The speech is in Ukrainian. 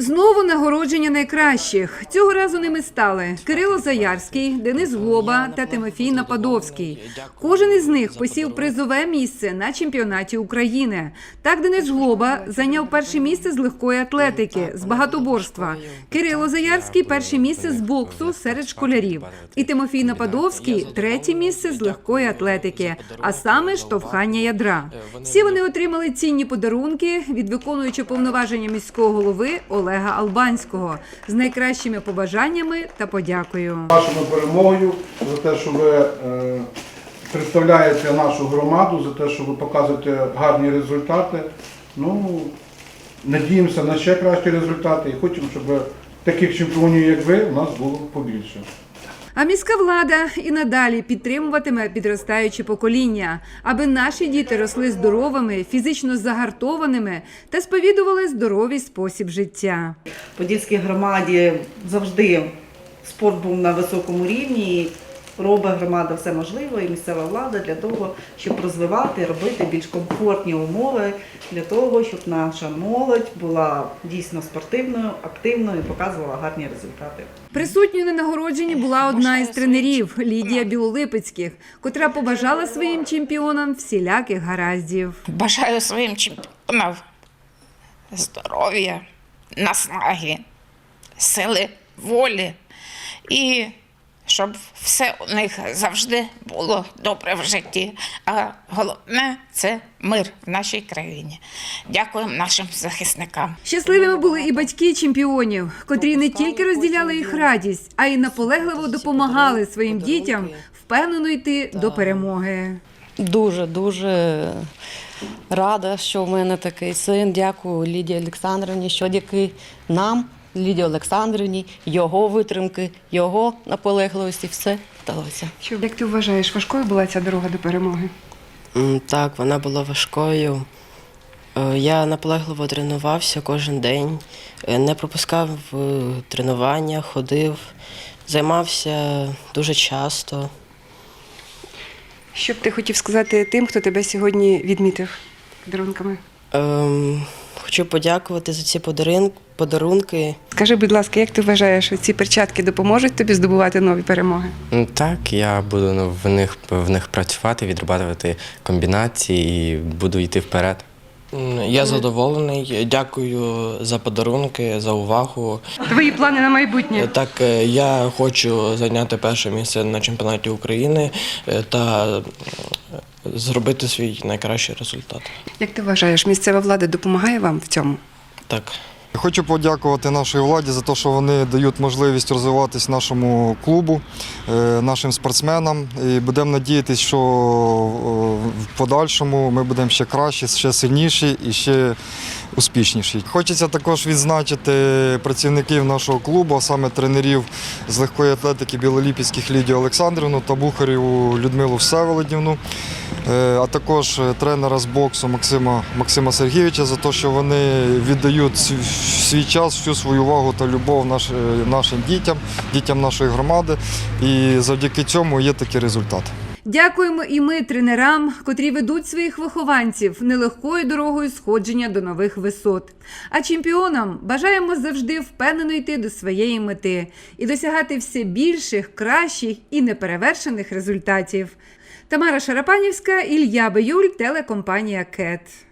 Знову нагородження найкращих. Цього разу ними стали Кирило Заярський, Денис Глоба та Тимофій Нападовський. Кожен із них посів призове місце на чемпіонаті України. Так Денис Глоба зайняв перше місце з легкої атлетики, з багатоборства. Кирило Заярський перше місце з боксу серед школярів. І Тимофій Нападовський третє місце з легкої атлетики, а саме штовхання ядра. Всі вони отримали цінні подарунки від виконуючого повноваження міського голови Олега Албанського з найкращими побажаннями та подякою. вашою перемогою, за те, що ви е, представляєте нашу громаду, за те, що ви показуєте гарні результати. Ну, надіємося на ще кращі результати і хочемо, щоб таких чемпіонів, як ви, у нас було побільше. А міська влада і надалі підтримуватиме підростаюче покоління, аби наші діти росли здоровими, фізично загартованими та сповідували здоровий спосіб життя. Подільській громаді завжди спорт був на високому рівні. Робить громада все можливе і місцева влада для того, щоб розвивати, робити більш комфортні умови для того, щоб наша молодь була дійсно спортивною, активною і показувала гарні результати. Присутньою на нагородженні була одна із тренерів Лідія Білолипецьких, котра побажала своїм чемпіонам всіляких гараздів. Бажаю своїм чемпіонам здоров'я, наснаги, сили волі і щоб все у них завжди було добре в житті. А головне це мир в нашій країні. Дякуємо нашим захисникам. Щасливими були і батьки чемпіонів, котрі не тільки розділяли їх радість, а й наполегливо допомагали своїм дітям впевнено йти до перемоги. Дуже дуже рада, що в мене такий син. Дякую Лідії Олександрівні, що дяки нам, Лідії Олександрівні, його витримки, його наполегливості, все вдалося. Що, як ти вважаєш, важкою була ця дорога до перемоги? Так, вона була важкою. Е, Я наполегливо тренувався кожен день, е, не пропускав е, тренування, ходив, займався дуже часто. Що б ти хотів сказати тим, хто тебе сьогодні відмітив подарунками? Ем, Хочу подякувати за ці подарин- подарунки. Скажи, будь ласка, як ти вважаєш, що ці перчатки допоможуть тобі здобувати нові перемоги? Ну, Так, я буду в них в них працювати, відрабатувати комбінації і буду йти вперед. Я задоволений. Дякую за подарунки, за увагу. Твої плани на майбутнє? Так, е, я хочу зайняти перше місце на чемпіонаті України е, та зробити свій найкращий результат. Як ти вважаєш, місцева влада допомагає вам в цьому? Так. Хочу подякувати нашій владі за те, що вони дають можливість розвиватись нашому клубу, е, нашим спортсменам. І будемо надіятися, що е, в подальшому ми будемо ще кращі, ще сильніші і ще успішніші. Хочеться також відзначити працівників нашого клубу, а саме тренерів з легкої атлетики Білоліпецьких Лідію Олександрівну та Бухарєву Людмилу Всеволодівну. Е, а також е, тренера з боксу Максима, Максима Сергійовича за те, що вони віддають свій- час, всю свою увагу та любов е, нашим дітям, дітям нашої громади. І завдяки цьому є такий результат. Дякуємо і ми тренерам, котрі ведуть своїх вихованців нелегкою дорогою сходження до нових висот. А чемпіонам бажаємо завжди впевнено йти до своєї мети і досягати все більших, кращих і неперевершених результатів. Тамара Шарапанівська, Ілья Биюль, телекомпанія КЕТ.